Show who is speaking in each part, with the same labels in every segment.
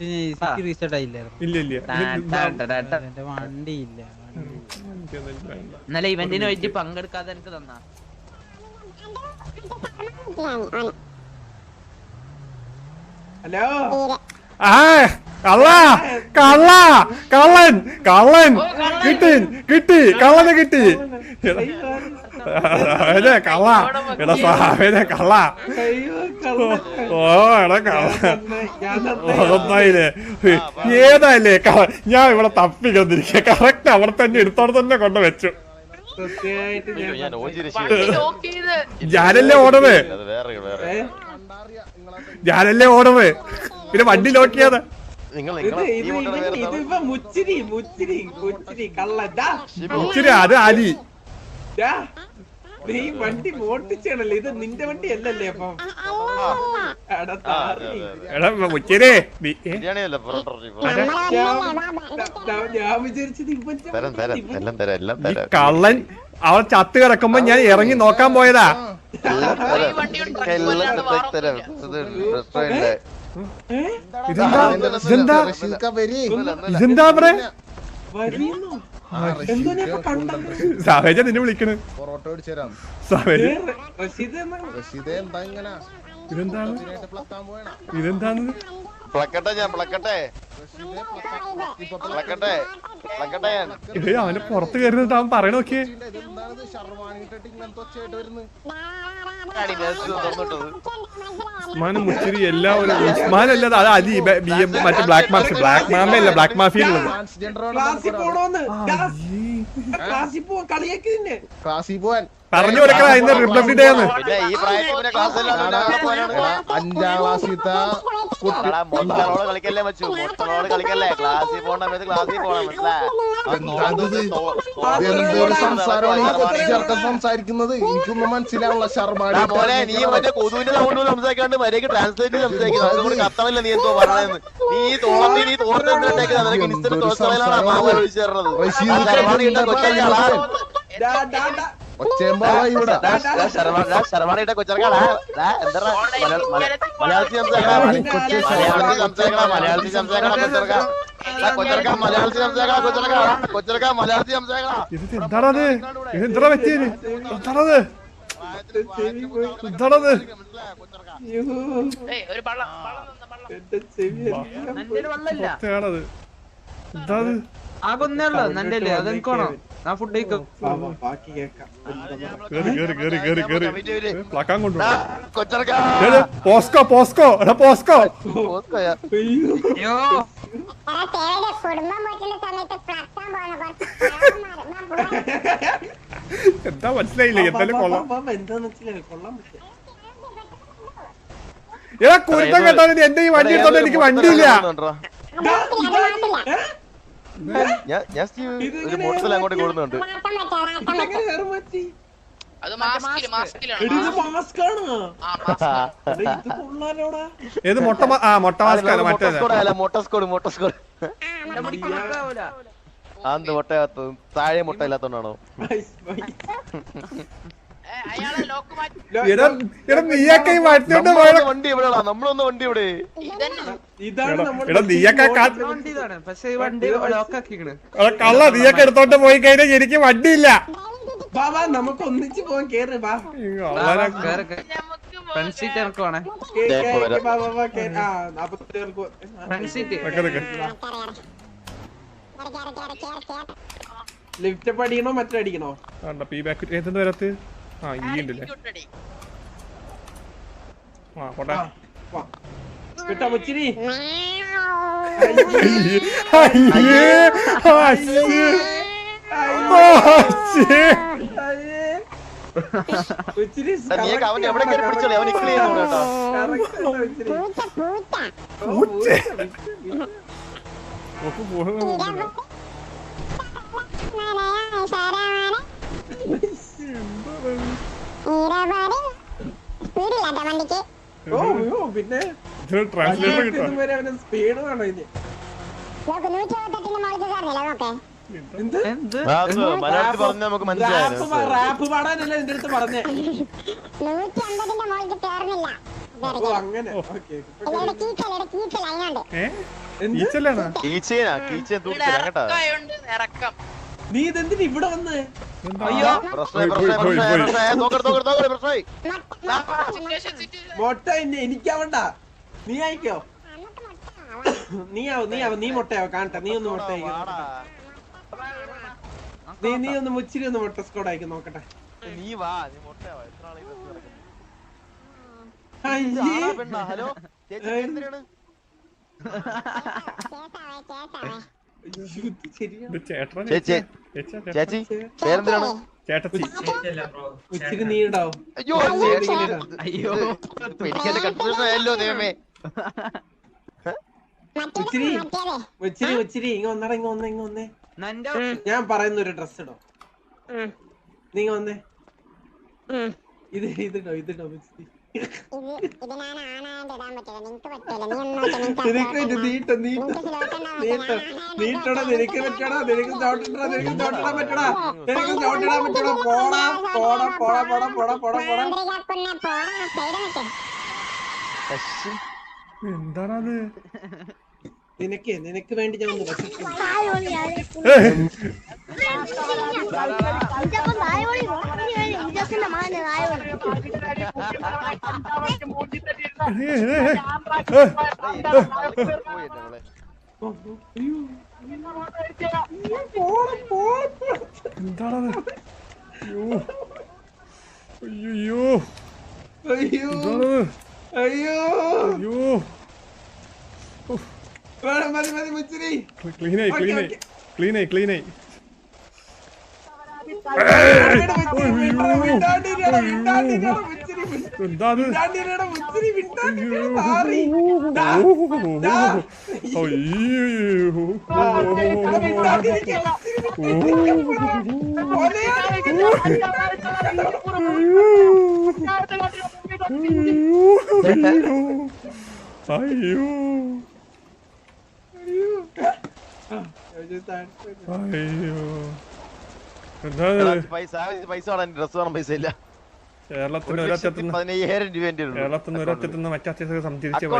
Speaker 1: Just reset ആയില്ലായിരുന്നു.
Speaker 2: ഇല്ല ഇല്ല.
Speaker 1: എന്റെ വണ്ടി. ഇല്ല.
Speaker 3: ഇന്നലെ ഇവന്റിന് വേണ്ടി പങ്കെടുക്കാതെ എനിക്ക് തന്നാ.
Speaker 4: ഹലോ?
Speaker 2: ആ കള്ള കള്ള കള്ളൻ കള്ളൻ. കിട്ടി കിട്ടി കള്ളനെ കിട്ടി. കള്ള എടാ സാവനെ കള്ള. ഓ എടാ കള്ള
Speaker 4: ഞാൻ
Speaker 2: അതൊന്നായില്ലേ ഏതായില്ലേ കള്ള ഞാൻ ഇവിടെ തപ്പിക്കൊണ്ടിരിക്കുക കറക്റ്റ് അവിടെ തന്നെ എടുത്തോടെ തന്നെ കൊണ്ട് വെച്ചു ഞാനല്ലേ
Speaker 4: ഏ?
Speaker 2: ഞാനല്ലേ ഓടത് പിന്നെ വണ്ടി ലോക്ക് ചെയ്യാതെ
Speaker 4: മുച്ചിരി
Speaker 2: അത് അലി.
Speaker 4: നീ വണ്ടി മോട്ടിച്ചാണല്ലോ ഇത് നിന്റെ വണ്ടി അല്ലല്ലേ അപ്പൊ ഞാൻ വിചാരിച്ചത്
Speaker 2: കള്ളൻ അവൾ ചത്ത് കിടക്കുമ്പോ ഞാൻ ഇറങ്ങി നോക്കാൻ പോയതാ? ഇതെന്താ? ഇതെന്താ? ഇതെന്താ? ഇവിടെ? സാവേജ നിന്നെ വിളിക്കണ്.
Speaker 5: പൊറോട്ട മേടിച്ചു തരാം
Speaker 2: സാവേജ.
Speaker 4: റഷീദ്
Speaker 5: എന്താ ഇങ്ങനെ
Speaker 2: ഇതെന്താണ്? ഇതെന്താണ്?
Speaker 6: പ്ലക്കട്ടെ ഞാൻ പ്ലക്കട്ടെ. പ്ലക്കട്ടെ പ്ലക്കട്ടെ ഞാൻ.
Speaker 2: ഏയ് അവന് പുറത്ത് കയറുന്നിട്ട് അവൻ പറയണ നോക്കിയേ. ഉസ്മാനും മുച്ചിരി എല്ലാവരും അല്ലാതെ അത് അലി ബ- എം മറ്റേ ബ്ലാക്ക് മാഫി ബ്ലാക്ക് മാമ അല്ല? ബ്ലാക്ക് മാഫിയിലുള്ളത്
Speaker 4: ക്ലാസ്സിൽ പോവാൻ.
Speaker 2: പറഞ്ഞു കൊടുക്കണ ഇന്ന് റിപ്പബ്ലിക് ഡേ ആണ്
Speaker 5: അഞ്ചാം ക്ലാസ്സിലത്തെ
Speaker 6: കളിക്കല്ലേ വെച്ചു കളിക്കല്ലേ ക്ലാസ്സിൽ പോകണ സമയത്ത് ക്ലാസ്സിൽ പോകണം
Speaker 5: എന്തൊരു സംസാരമാണ് ഈ കൊച്ചു ചെറുക്കൻ സംസാരിക്കുന്നത് എനിക്കൊന്നും മനസ്സിലാവുള്ള ശർമാടി
Speaker 6: പോലെ നീ മറ്റേ കൊതുവിന്റെ സൗണ്ട് സംസാരിക്കാണ്ട് മര്യാദയ്ക്ക് ട്രാൻസ്ലേറ്റ് സംസാരിക്കുന്നത് കത്തമല്ല നീ എന്തോ പറയുന്നത് നീ തോന്നി നീ തോർത്തിട്ടേക്ക് നിനക്ക് ഇൻസ്റ്റന്റ് മാമ ഒഴിച്ചു ശർവാണിയുടെ കൊച്ചക്കാളാ എന്താ മലയാളത്തിൽ സംസാരിക്കണ മലയാളത്തിൽ സംസാരിക്കണ മലയാളത്തിൽ സംസാരിക്കണ കൊച്ചർക്ക. കൊച്ചർക്ക മലയാളത്തിൽ സംസാരിക്കണ കൊച്ചർക്ക. കൊച്ചർക്ക മലയാളത്തിൽ സംസാരിക്കണ.
Speaker 2: ഇത് എന്താണത് ഇത് എന്താ പറ്റിയത്? എന്താണത് എന്താണത്
Speaker 4: അയ്യോ,
Speaker 3: ഒരു വള്ളം വള്ളം തന്ന വള്ളം.
Speaker 4: എന്റെ ചെവി എല്ലാം
Speaker 3: നന്റെ വെള്ളമില്ല.
Speaker 2: എന്താണത് എന്താത്
Speaker 1: ആകൊന്നേ ഉള്ളു നന്റെ അല്ലേ? അത് എനിക്കാണോ ഞാൻ ഫുഡ് കഴിക്കും.
Speaker 2: പോസ്കോ പോസ്കോ എടാ പോസ്കോ. എന്താ മനസ്സിലായില്ല? എന്തായാലും കൊള്ളാം. എടാ കുരുത്തം കേട്ടാലും എന്റെ ഈ വണ്ടി എടുത്തോണ്ട് എനിക്ക് വണ്ടിയില്ല.
Speaker 6: ഞാൻ സ്റ്റീവ് ഒരു അങ്ങോട്ട് കൂടുന്നുണ്ട്.
Speaker 2: ഏത് മൊട്ട ആ മൊട്ട മാസ്കാണ്
Speaker 6: മോട്ടോസ്കോഡ് മോട്ടോസ്കോഡ് ആന്ത് മുട്ടയാത്ത താഴെ മുട്ട ഇല്ലാത്തോണ്ടാണോ?
Speaker 4: വൈസ്, വൈസ്.
Speaker 3: അയാളെ ലോക്ക് മാറ്റി
Speaker 2: എടാ എടാ നീയൊക്കെ ഈ വട്ടിയോണ്ട് പോയ
Speaker 6: വണ്ടി ഇവിടെടാ നമ്മളൊന്ന് വണ്ടി ഇവിടെ.
Speaker 3: ഇതന്നെ.
Speaker 4: ഇതാണ് നമ്മൾ
Speaker 2: എടാ നീയൊക്കെ കാ-
Speaker 1: ഇതാണ്. പക്ഷെ ഈ വണ്ടി ലോക്കാക്കിക്കണ്
Speaker 2: എടാ കള്ള നീയൊക്കെ എടുത്തോണ്ട് പോയി കഴിഞ്ഞാൽ എനിക്ക് വണ്ടിയില്ല.
Speaker 4: വാ വാ നമുക്ക് ഒന്നിച്ച് പോവാൻ കേറ്. ലിഫ്റ്റ് അടിക്കണോ മറ്റേ അടിക്കണോ?
Speaker 2: പി ബാക്ക് ഏതെന്ന് വരത്ത്? ആ ഈ ഉണ്ടല്ലേ. ആ പോട്ടെ.
Speaker 7: പൂച്ച,
Speaker 4: പിന്നെ സ്പീഡ് വേണോ ഇനി? റാപ്പ് പാടാനല്ല എന്റെ അടുത്ത് പറഞ്ഞേ. അങ്ങനെ.
Speaker 2: ഈച്ചല്ലാണ്
Speaker 6: കീച്ചേനാ കീച്ചേൻ തൂക്കിത്തരാം കേട്ടാ.
Speaker 8: ഇറക്കം.
Speaker 4: നീ ഇതെന്തിന് ഇവിടെ വന്ന്?
Speaker 3: അയ്യോ.
Speaker 4: മൊട്ട എന്നെ എനിക്കാവണ്ട. നീ
Speaker 7: ആയിക്കോ?
Speaker 4: നീ ആവും നീ ആവും നീ മുട്ടയാവോ കാണട്ടെ. നീ ഒന്ന് മുട്ട നീ നീ ഒന്ന് മുച്ചിരി ഒന്ന് മുട്ട സ്കോഡ് അയക്കും നോക്കട്ടെ.
Speaker 6: നീ വാ നീ മുട്ടയാവാ എത്ര ആളെ ഹലോ ചേച്ചി എന്തിനാണ് ചേച്ചി. പേരെന്തിനാണ്? അയ്യോ
Speaker 3: അയ്യോ
Speaker 6: കൺഫ്യൂഷൻ ആയല്ലോ ദൈവമേ.
Speaker 4: ഇങ്ങ ഇങ്ങ വന്നേ ഇങ്ങ ഞാൻ പറയുന്ന ഒരു ഡ്രസ് ഇടോ. നീ വന്നേ. ഇത് ഇതിടോ ഇതിടോ ഉച്ചിരി
Speaker 7: ഇത് ഇത് ഞാൻ ആണായോണ്ട് ഇടാൻ പറ്റില്ല നിങ്ങക്ക് പറ്റില്ല നീ ഒന്നും നോക്ക്, നിങ്ങക്ക്
Speaker 4: നിനക്ക് നീട്ട നീട്ട.
Speaker 7: നിങ്ങക്ക് സ്ലോട്ട് ഉണ്ടാവും
Speaker 4: നീട്ട. നീട്ടടാ നിനക്ക് പറ്റടാ നിനക്ക് ചോട്ടിട്ടാ നിനക്ക് ചോട്ടിടാൻ പറ്റടാ നിനക്ക് ചോട്ടിടാൻ പറ്റടാ പോടാ പോടാ പോടാ പോടാ പോടാ പോടാ പോടാ
Speaker 2: എന്താണത്?
Speaker 4: നിനക്ക് നിനക്ക് വേണ്ടി ഞാൻ ഒന്ന്
Speaker 6: അവളെ.
Speaker 2: എന്താണത് അയ്യോ അയ്യോ
Speaker 4: അയ്യോ അയ്യോ
Speaker 2: അയ്യോ
Speaker 4: മതി മതി മുച്ചിരി
Speaker 2: ക്ലീനായി ക്ലീനായി ക്ലീനായി ക്ലീനായി എന്താത് അയ്യോ. അയ്യോ. എന്താ
Speaker 6: പൈസ പൈസ വേണം ഡ്രസ് വേണം പൈസ ഇല്ല.
Speaker 2: കേരളത്തിന്
Speaker 6: ഒരു ലക്ഷത്തി
Speaker 2: ഒരറ്റത്തുനിന്ന്
Speaker 6: പതിനയ്യായിരം രൂപ എന്റെ
Speaker 2: കേരളത്തിന് സംതിരിച്ച
Speaker 4: ആട്ടോ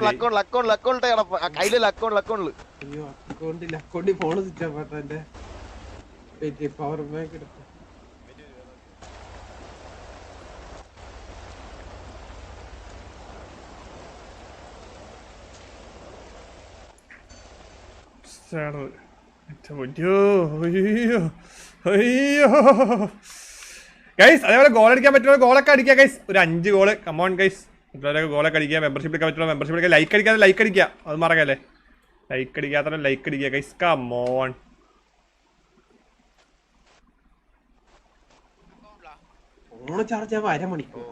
Speaker 4: പവർ ബാങ്ക് എടുത്തു.
Speaker 2: സാറ് അയ്യോ അയ്യോ അയ്യോ. ഗൈസ് അതേപോലെ ഗോൾ അടിക്കാൻ പറ്റുന്ന ഗോളൊക്കെ അടിക്കുക ഗൈസ് ഒരു അഞ്ച് ഗോൾ കമോൺ ഗൈസ് മറ്റുള്ളവരൊക്കെ ഗോളൊക്കെ അടിക്കുക മെമ്പർഷിപ്പ് എടുക്കാൻ പറ്റുന്ന മെമ്പർഷിപ്പ് എടുക്കുക ലൈക്ക് അടിക്കാതെ ലൈക്ക് അടിക്കുക. അത് മറക്കല്ലേ? ലൈക്ക് അടിക്കാത്ത ലൈക്ക് അടിക്കുക ഗൈസ് കമോൺ
Speaker 4: ചാർജ് അരമണിക്കൂർ.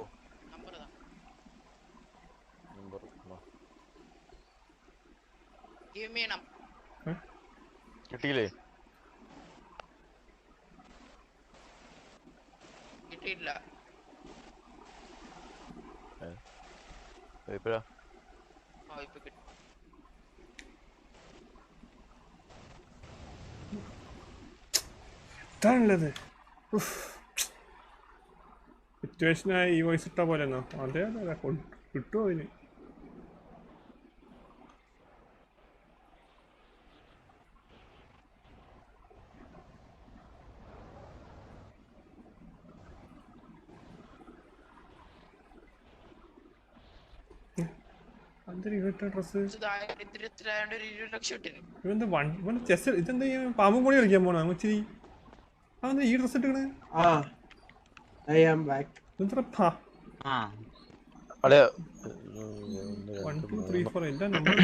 Speaker 6: കിട്ടിയില്ലേ?
Speaker 8: കിട്ടിയിട്ടില്ല.
Speaker 6: ഇപ്പഴാ?
Speaker 8: ആ ഇപ്പൊ കിട്ടി.
Speaker 2: ഇതാണുള്ളത്. സിറ്റുവേഷനായി ഈ വോയിസ് ഇട്ട പോലെ അതെ അതെ അതെ കിട്ടുമോ അതിന്?
Speaker 8: ഇട്ടിന്.
Speaker 2: ഇവന്ത് ഇവൻ ചെസ് ഇതെന്താ ഈ പാമ്പും കൂടി കളിക്കാൻ പോണ? ഇച്ചിരി അതെന്താ ഈ ഡ്രസ് ഇട്ടിക്കണ്?
Speaker 4: ആ ഐ ആം ബാക്ക്
Speaker 2: ഇത്ര പാ
Speaker 3: ആ.
Speaker 6: അളെ
Speaker 2: വൺ ടു ത്രീ ഫോർ എല്ലാ നമ്പർ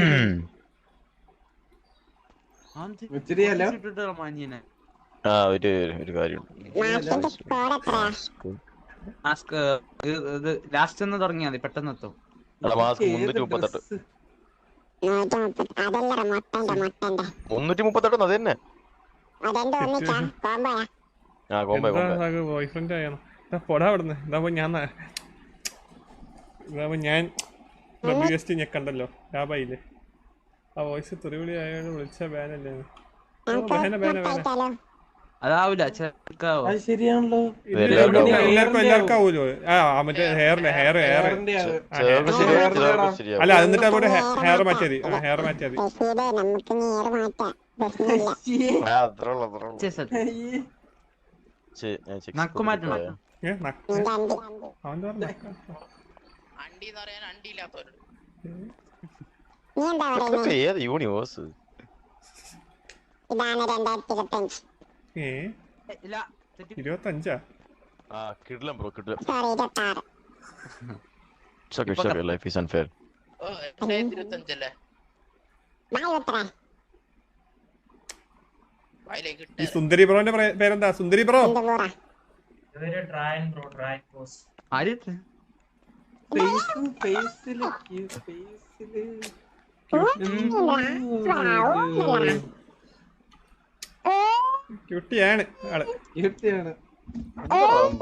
Speaker 4: ഉച്ചിരി അല്ലോ?
Speaker 6: ആ ഒരു
Speaker 7: എത്രയാ
Speaker 3: മാസ്ക് ഇത് ലാസ്റ്റ് ഒന്ന് തുടങ്ങിയാൽ മതി പെട്ടെന്ന് എത്തും
Speaker 6: മാസ്ക് മുന്നൂറ്റി മുപ്പത്തെട്ട്. മുന്നൂറ്റി മുപ്പത്തെട്ട് അത് തന്നെ?
Speaker 7: അതെന്റെ ഒന്നിച്ചാ. കോമ്പോയാ
Speaker 6: ആ കോമ്പേ കോമ്പേ
Speaker 2: ബോയ് ഫ്രണ്ട് ആയാണ് പൊടാ അവിടുന്ന്. ഇതാവുമ്പോ ഞാൻ ഇതാവുമ്പോ ഞാൻ ഡബ്ല്യു എസ് ടി ഞെക്കണ്ടല്ലോ ലാഭായില്ലേ ആ വോയിസ് തെറിവിളി ആയോണ്ട് വിളിച്ച ബാനല്ലേ ബാന ബാന ബാന
Speaker 7: മുട്ടയച്ചാലോ
Speaker 3: അതാവൂല ചെറുക്കാവോ
Speaker 4: അത് ശരിയാണല്ലോ.
Speaker 2: എല്ലാവർക്കും എല്ലാവർക്കും ആ മറ്റേ ഹെയറിന്റെ ഹെയർ ഹെയർ അല്ല എന്നിട്ട് അവിടെ ഹെയർ മാറ്റിയത്. ഹെയർ
Speaker 7: മാറ്റിയത്.
Speaker 6: ഏത് യൂണിവേഴ്സ്
Speaker 7: ഇതാണ് രണ്ടായിരത്തി ഇരുപത്തഞ്ച്.
Speaker 2: ഏ? ഇരുപത്തഞ്ചാ?
Speaker 6: ആ കിടിലം ബ്രോ കിടിലം.
Speaker 7: സോറി
Speaker 6: ഷോക്കെ ലൈഫ് ഈസ് അൺഫെയർ
Speaker 8: ഇരുപത്തഞ്ചല്ലേ?
Speaker 2: ഈ സുന്ദരി ബ്രോന്റെ പേരെന്താ? സുന്ദരി ബ്രോ? ക്യൂട്ടിയാണ് ആൾ.
Speaker 4: ക്യൂട്ടിയാണ്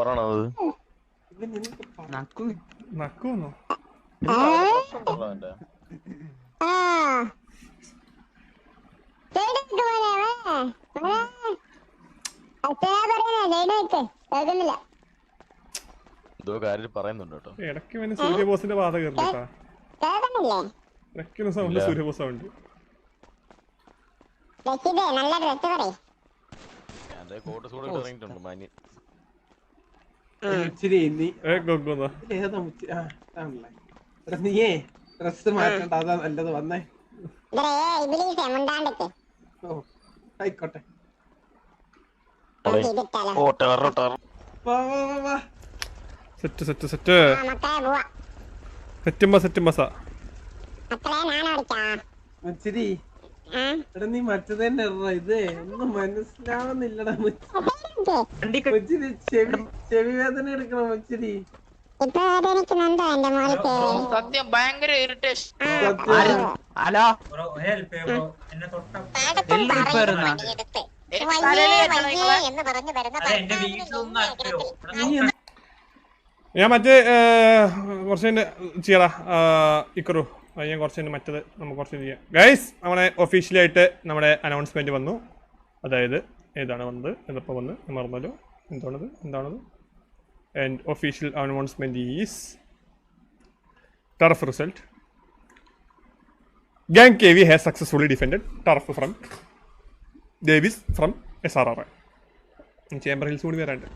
Speaker 6: പറയണത്?
Speaker 2: നക്കുന്നോ.
Speaker 6: എന്തോ കാര്യം പറയുന്നുണ്ട് കേട്ടോ.
Speaker 2: ഇടയ്ക്ക് പിന്നെ സൂര്യബോസിന്റെ പാത
Speaker 7: കേൾക്കുന്നില്ലേ?
Speaker 2: ഇടയ്ക്കൊരു സൗണ്ട്. സൂര്യബോസ് സൗണ്ട്.
Speaker 7: നല്ല ഡ്രസ് പറയ്
Speaker 6: എന്റെ കോട്ട് സൂടെ ഇറങ്ങിയിട്ടുണ്ട് മാന്യ
Speaker 4: ഇച്ചിരി നീയേ ഡ്രസ് മാറ്റണ്ട അതാ നല്ലത് വന്നേ. ഓ ആയിക്കോട്ടെ.
Speaker 2: Set set set.
Speaker 7: പോവാ.
Speaker 2: സെറ്റുമ്പ സെറ്റുമ്പസ
Speaker 7: മക്കളെ
Speaker 4: എടാ നീ മറ്റത് തന്നെ ഇത് ഒന്നും മനസ്സിലാവുന്നില്ലടാ മച്ചിരി ചെവി ചെവി വേദന എടുക്കണം മുച്ചിരി
Speaker 8: സത്യം ഭയങ്കര ഇറിറ്റേഷൻ
Speaker 3: ഹലോ?
Speaker 7: എന്നെ പറഞ്ഞു വരുന്ന ഭർത്താവിന് നീ
Speaker 4: നീ എന്ത്
Speaker 2: ഞാൻ മറ്റേ കുറച്ച് ചെയ്യടാ. ഇക്കറു. ഞാൻ കുറച്ച് മറ്റത് നമുക്ക് കുറച്ച് ചെയ്യാം. ഗൈസ് നമ്മുടെ ഒഫീഷ്യലായിട്ട് നമ്മുടെ അനൗൺസ്മെന്റ് വന്നു. അതായത് ഏതാണ് വന്നത്? എന്തപ്പോൾ വന്ന്? മറന്നല്ലോ. എന്താണത്? എന്താണത്? And official announcement is turf result gang K V has successfully defended turf from Davis from S R R chamber hills കൂടി വരാണ്ട്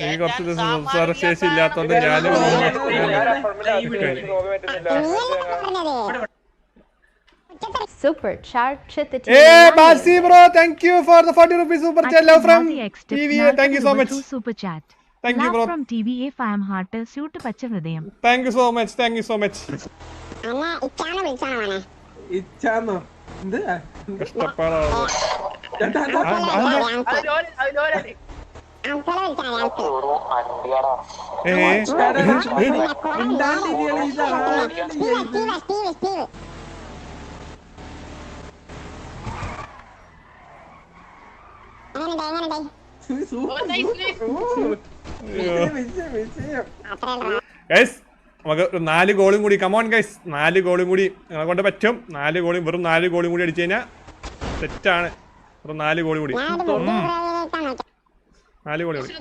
Speaker 2: എനിക്ക് കുറച്ച് ദിവസം സംസാര ശേഷി ഇല്ലാത്തതുകൊണ്ട് ഞാനും super Basi bro thank you for the 40 rupees super chat love from TVA thank you so much.
Speaker 9: Super chat
Speaker 2: thank you bro.
Speaker 9: From T V A farm heart suit പച്ച ഹൃദയം
Speaker 2: thank you so much thank you so much.
Speaker 7: അന്ന ഇച്ചാണ് വിളിച്ചാണ് മോനെ
Speaker 4: Esta palavra. Olha, olha, olha,
Speaker 7: olha. É.
Speaker 2: Esse നമുക്ക് ഒരു നാല് ഗോളും കൂടി come on guys നാല് ഗോളും കൂടി നിങ്ങളെ കൊണ്ട് പറ്റും. നാല് ഗോളും വെറും നാല് ഗോളും കൂടി അടിച്ചു കഴിഞ്ഞാൽ തെറ്റാണ് വെറും നാല് ഗോളും കൂടി. നാല് ഗോളി കൂടി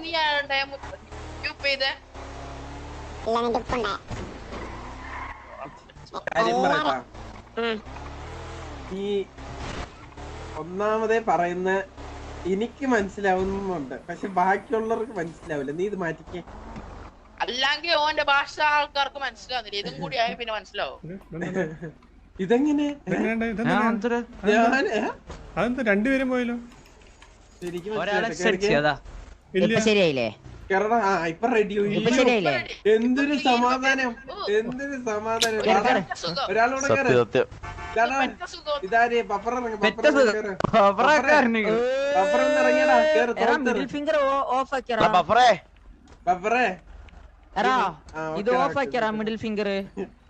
Speaker 4: ഈ ഒന്നാമതേ പറയുന്ന എനിക്ക് മനസ്സിലാവുന്നുണ്ട്. പക്ഷെ ബാക്കിയുള്ളവർക്ക് മനസ്സിലാവില്ല. നീ ഇത് മാറ്റിക്കേ.
Speaker 8: അല്ലെങ്കിൽ ഓന്റെ ഭാഷ ആൾക്കാർക്ക് മനസ്സിലാവുന്നില്ല. ഇതും കൂടി ആയി പിന്നെ മനസ്സിലാവും.
Speaker 4: ഇതെങ്ങനെ?
Speaker 2: അതെന്താ രണ്ടുപേരും പോയല്ലോ?
Speaker 10: ശരിയായില്ലേ?
Speaker 4: കേറടാ. ആ ഇപ്പൊ റെഡി
Speaker 10: ഇപ്പൊ ശരിയായില്ലേ?
Speaker 4: എന്തൊരു സമാധാനം. എന്തൊരു സമാധാനം. ഒരാളോട് ഇതാരേ?
Speaker 6: ബഫറിറങ്ങി ബഫറേ
Speaker 10: എടാ ഇത് ഓഫ് ആക്കിയറാ മിഡിൽ ഫിംഗർ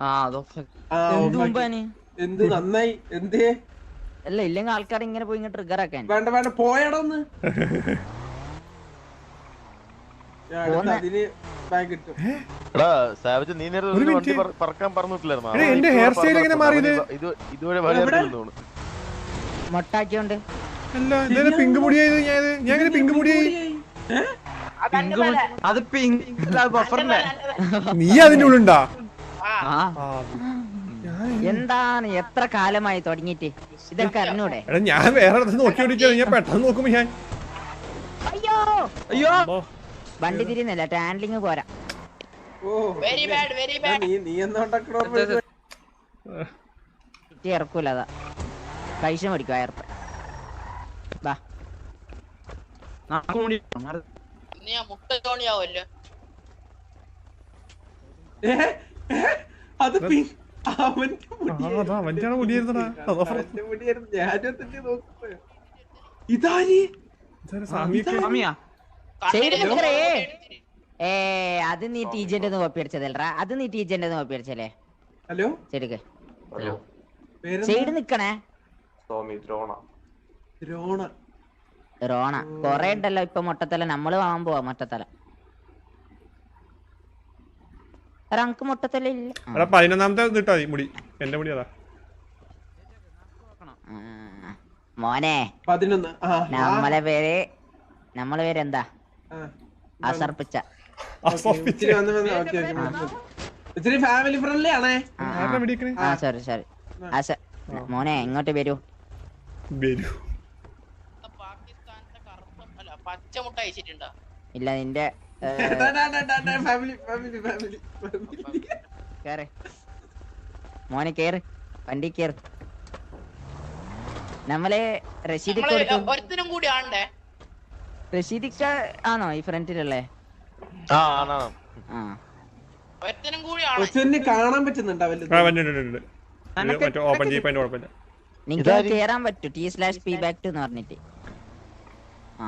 Speaker 3: ആ അത്
Speaker 4: ഓഫ്
Speaker 10: എന്ത്
Speaker 4: ഓഫാക്കി. എന്ത് നന്നായി? എന്തേ?
Speaker 10: അല്ല ഇല്ലെങ്കിൽ ആൾക്കാർ ഇങ്ങനെ പോയി ഇങ്ങനെ ട്രിഗർ ആക്കാൻ.
Speaker 4: വേണ്ട വേണ്ട പോയടൊന്ന്
Speaker 10: മൊട്ടാക്കിയോണ്ട്.
Speaker 2: പിങ്ക് മുടിയായി ഞാൻ പിങ്ക് മുടിയായി
Speaker 8: തല
Speaker 3: അത് പിങ്ക് ബഫറിന്റെ
Speaker 2: നീ അതിന്റെ ഉള്ളുണ്ടാ?
Speaker 10: എന്താണ് എത്ര കാലമായി തുടങ്ങിട്ട് ഇതൊക്കെ അറിഞ്ഞൂടെ?
Speaker 2: എടാ ഞാൻ വേറെ ഇടത്ത് നോക്കിയോണ്ടിരിക്കുന്നത് ഞാൻ പെട്ടെന്ന് നോക്കുമ്പോ ഞാൻ
Speaker 10: അയ്യോ!
Speaker 3: അയ്യോ!
Speaker 10: വണ്ടി തിരിയുന്നില്ല. ടാൻഡിങ് പോരാ.
Speaker 4: ഓ
Speaker 8: വെരി ബാഡ് വെരി ബാഡ്
Speaker 4: നീ
Speaker 10: കുറ്റി ഇറക്കൂല അതാ. പൈസ മേടിക്കും അയർപ്പ് വാ.
Speaker 3: നാക്ക് മുടി
Speaker 8: നീ ആ മുട്ട തോണിയാവല്ലോ
Speaker 4: അത് അവന്റെ.
Speaker 2: അതാ മുടിയായിരുന്നടാ.
Speaker 4: ഇതാര്?
Speaker 10: ഏ നീ ടീച്ചറിന്റെ കോപ്പി അടിച്ചതല്ലടാ അത് നീ ടീച്ചറിന്റെ കോപ്പി അടിച്ചല്ലേ
Speaker 4: ഹലോ?
Speaker 10: ശരിക്ക്? സൈഡ് നിക്കണേ?
Speaker 4: രോണ
Speaker 10: റോണ കൊറേ ഉണ്ടല്ലോ ഇപ്പൊ മൊട്ടത്തല. നമ്മൾ വാങ്ങാൻ പോവാ മൊട്ടത്തല. റങ്ക് അനക്ക് മൊട്ടത്തല ഇല്ല?
Speaker 2: പതിനൊന്നാമത്തെ ഇത് മുടി. എന്റെ മുടി അതാ.
Speaker 10: മോനെ. നമ്മളെ പേര് നമ്മളെ പേര് എന്താ. അസർപ്പിച്ച.
Speaker 4: ഫാമിലി ഫ്രണ്ട്ലി ആണേ.
Speaker 10: ആ, ആ. ആ. സോറി സോറി മോനെ ഇങ്ങോട്ട് വരൂ.
Speaker 2: വരൂ.
Speaker 8: കറുത്ത അല്ല പച്ച മുട്ട അയച്ചിട്ടുണ്ടോ
Speaker 10: ഇല്ല നിന്റെ ഏ,
Speaker 4: ഫാമിലി ഫാമിലി ഫാമിലി
Speaker 10: കേറ്. മോനെ കേറ് വണ്ടി കേറ്. നമ്മളെ റഷീദ്
Speaker 8: ഒരുത്തിനും കൂടി ആണ്ടേ?
Speaker 10: റഷീദിക്ക ആണോ ഈ ഫ്രണ്ടിലല്ലേ
Speaker 6: ആ ആണോ
Speaker 10: ആ.
Speaker 8: ഒരുത്തിനും കൂടി ആണ്.
Speaker 4: കാണാൻ
Speaker 2: മറ്റേ ഓപ്പൺ
Speaker 10: നിങ്ങൾക്ക് കേറാൻ പറ്റൂ. T slash P back to എന്ന് പറഞ്ഞിട്ട്. ആ.